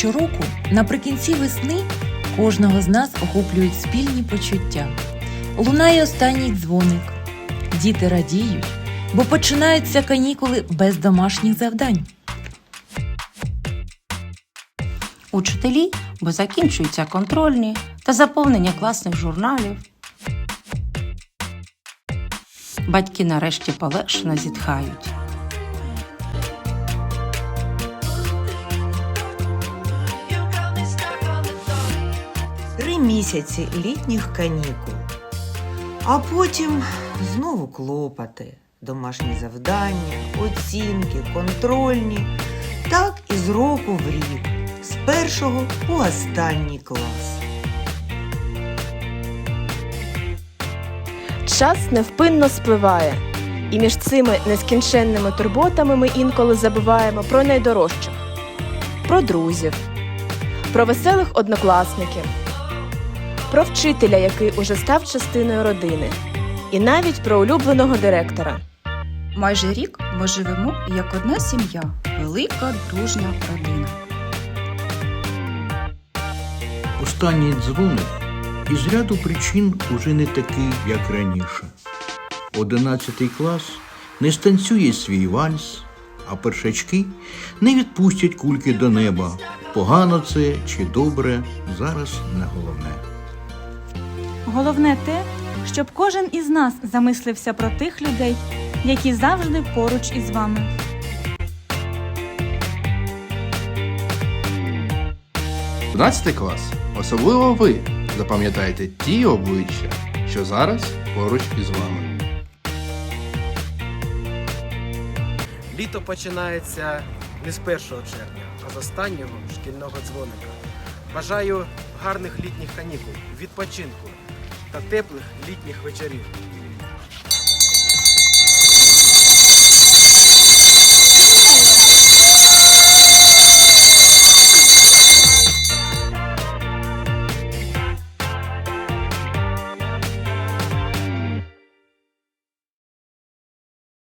Щороку, наприкінці весни, кожного з нас охоплюють спільні почуття. Лунає останній дзвоник. Діти радіють, бо починаються канікули без домашніх завдань. Учителі, бо закінчуються контрольні та заповнення класних журналів. Батьки нарешті полегшено зітхають. Місяці літніх канікул. А потім знову клопоти, домашні завдання, оцінки, контрольні. Так і з року в рік, з першого по останній клас. Час невпинно спливає, і між цими нескінченними турботами ми інколи забуваємо про найдорожчих, про друзів, про веселих однокласників, про вчителя, який уже став частиною родини, і навіть про улюбленого директора. Майже рік ми живемо як одна сім'я, велика дружня родина. Останній дзвоник із ряду причин уже не такий, як раніше. Одинадцятий клас не станцює свій вальс, а першачки не відпустять кульки до неба. Погано це чи добре зараз не головне. Головне те, щоб кожен із нас замислився про тих людей, які завжди поруч із вами. Одинадцятий клас. Особливо ви запам'ятаєте ті обличчя, що зараз поруч із вами. Літо починається не з 1 червня, а з останнього шкільного дзвоника. Бажаю гарних літніх канікул, відпочинку та теплих літніх вечорів.